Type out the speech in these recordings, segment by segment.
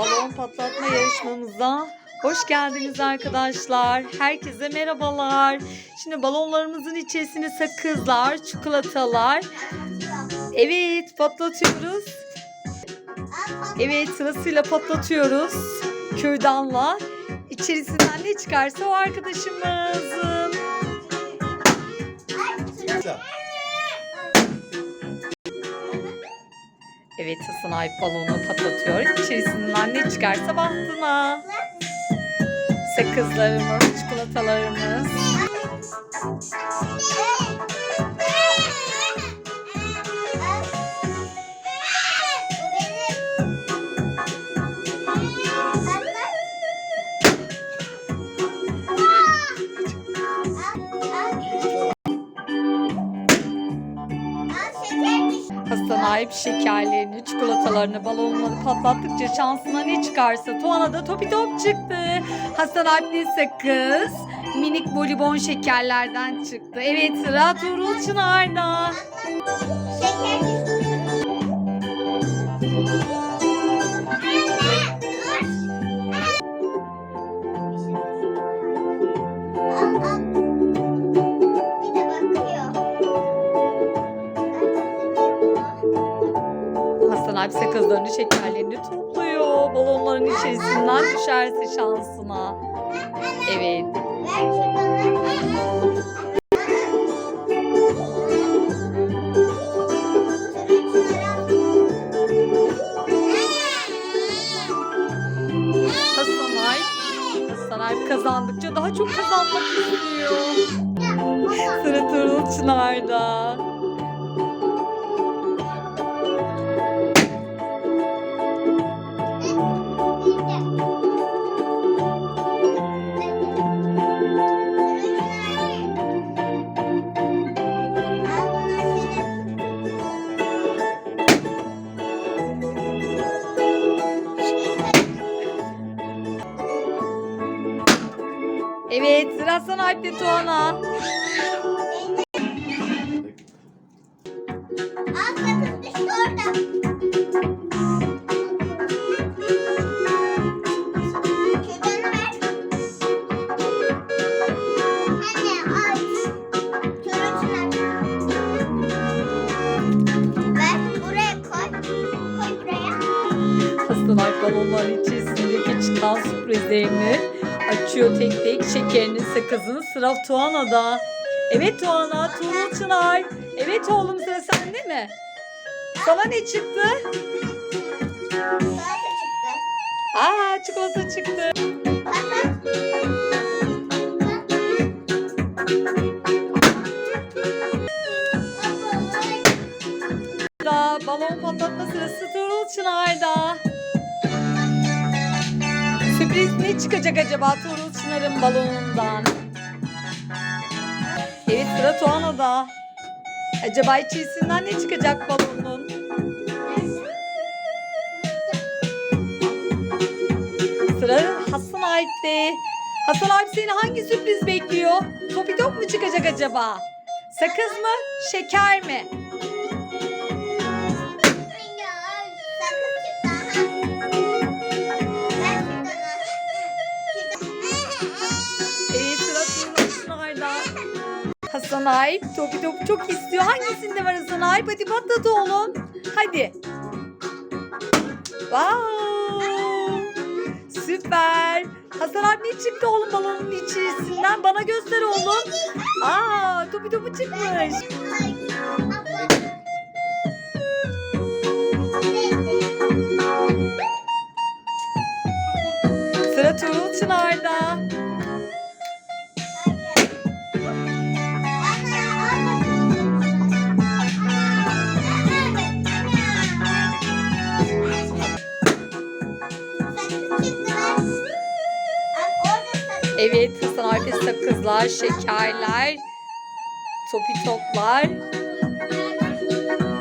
balon patlatma yarışmamıza hoş geldiniz arkadaşlar. Herkese merhabalar. Şimdi balonlarımızın içerisine sakızlar, çikolatalar. Evet patlatıyoruz. Evet sırasıyla patlatıyoruz. Kürdanla. İçerisinden ne çıkarsa o arkadaşımızın. Evet Hasan Alp balonu patlatıyor. İçerisinden ne çıkarsa bahtına. Sakızlarımız, çikolatalarımız. Hasan Alp şekerlerini, çikolatalarını, balonları patlattıkça şansına ne çıkarsa Tuana da topi top çıktı. Hasan Alp ne sakız? Minik bolibon şekerlerden çıktı. Evet sıra Tuğrul Çınar'da. Hasan sakızlarını, şekerlerini topluyor. Balonların içerisinden düşerse şansına. Evet. Hasan Alp, Hasan Alp kazandıkça daha çok kazanmak istiyor. Sıra Tuğrul Çınar'da. Evet sıra Hasan Alp'te Tuana. Hasan Alp balonların içerisindeki çıkan sürprizlerini açıyor tek tek şekerini sakızını sıra Tuana'da. Evet Tuana, Tuğrul Çınar. Evet oğlum sıra sende mi? Sana ne çıktı? Aa çikolata çıktı. Çıkacak acaba Tuğrul Çınar'ın balonundan? Evet sıra Tuana'da. Acaba içerisinden ne çıkacak balonun? Sıra Hasan Alp'te. Hasan Alp seni hangi sürpriz bekliyor? Topi top mu çıkacak acaba? Sakız mı? Şeker mi? Hasan Alp topi topu çok istiyor. Hangisinde var Hasan? Hadi patlat oğlum. Hadi. Wow. Süper. Hasan Alp ne çıktı oğlum balonun içerisinden? Bana göster oğlum. Aa topi topu çıkmış. Sıra Tuğrul Çınar'da. Sakızlar, şekerler, topi toplar.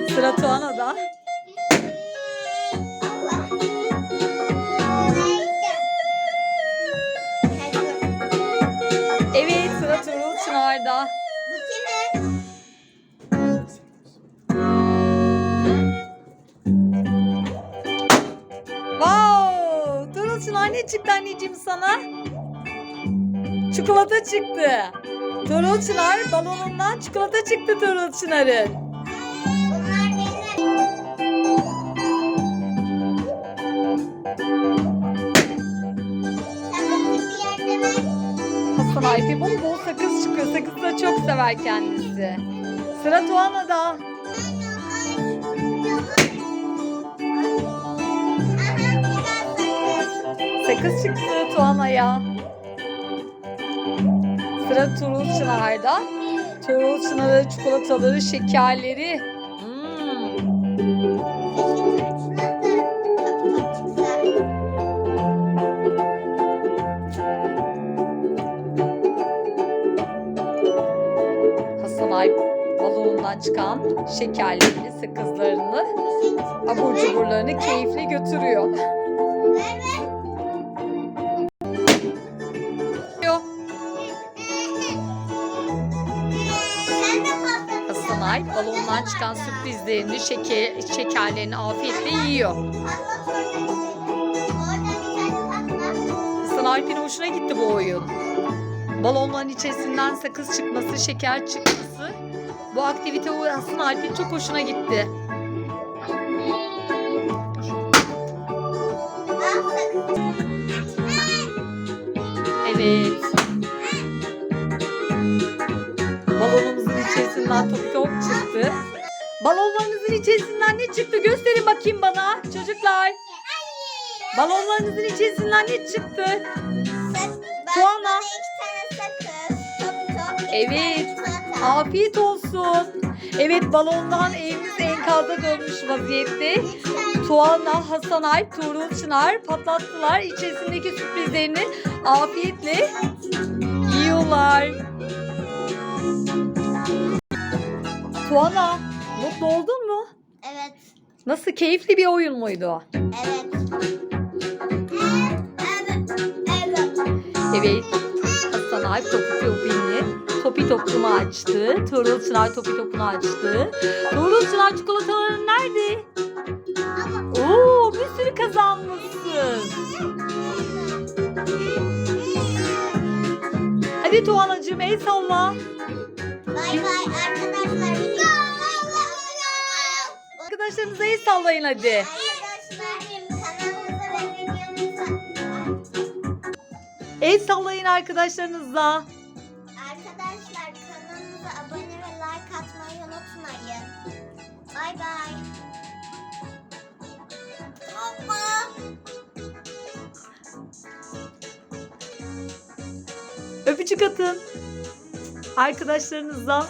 Sıra Tuana'da. Evet sıra Tuğrul Çınar'da. Bu kimin? Wow! Çınar ne çıktı anneciğim sana? Çikolata çıktı. Çınar balonundan çikolata çıktı ver. Hasan Alp'e bol bol sakız çıkıyor. Sakız da çok sever kendisi. Sıra Tuana'da. Sakız çıktı Tuana'ya. Sıra Tuğrul Çınar'da. Tuğrul Çınar'ın çikolataları, şekerleri. Hmm. Alp balonundan çıkan şekerlerini, sakızlarını, abur cuburlarını keyifle götürüyor. Yok. Alp balondan çıkan sürprizlerini, şeker, şekerlerini afiyetle yiyor. Hasan Alp'in hoşuna gitti bu oyun. Balonların içerisinden sakız çıkması, şeker çıkması. Bu aktivite Hasan Alp'in çok hoşuna gitti. Evet. İçerisinden top top çıktı. Balonlarınızın içerisinden ne çıktı? Gösterin bakayım bana çocuklar. Balonlarınızın içerisinden ne çıktı? Tuana. Evet. Afiyet olsun. Evet balondan evimiz enkaza dönmüş vaziyette. Tuana, Hasan Alp, Tuğrul Çınar patlattılar. İçerisindeki sürprizlerini afiyetle yiyorlar. Tuana, mutlu oldun mu? Evet. Nasıl keyifli bir oyun muydu? Evet. Evet. Evet. Evet. Hasan Alp topu topini, topi topunu açtı. Tuğrul Çınar topi topunu açtı. Tuğrul Çınar çikolataların nerede? Oo, bir sürü kazanmışsın. Hadi Tuğanacığım el salla. Bay bay Arkadaşlarınıza el sallayın hadi. El sallayın arkadaşlarınıza. Arkadaşlar kanalımıza abone ve like atmayı unutmayın. Bay bay. Öpücük atın. Arkadaşlarınıza.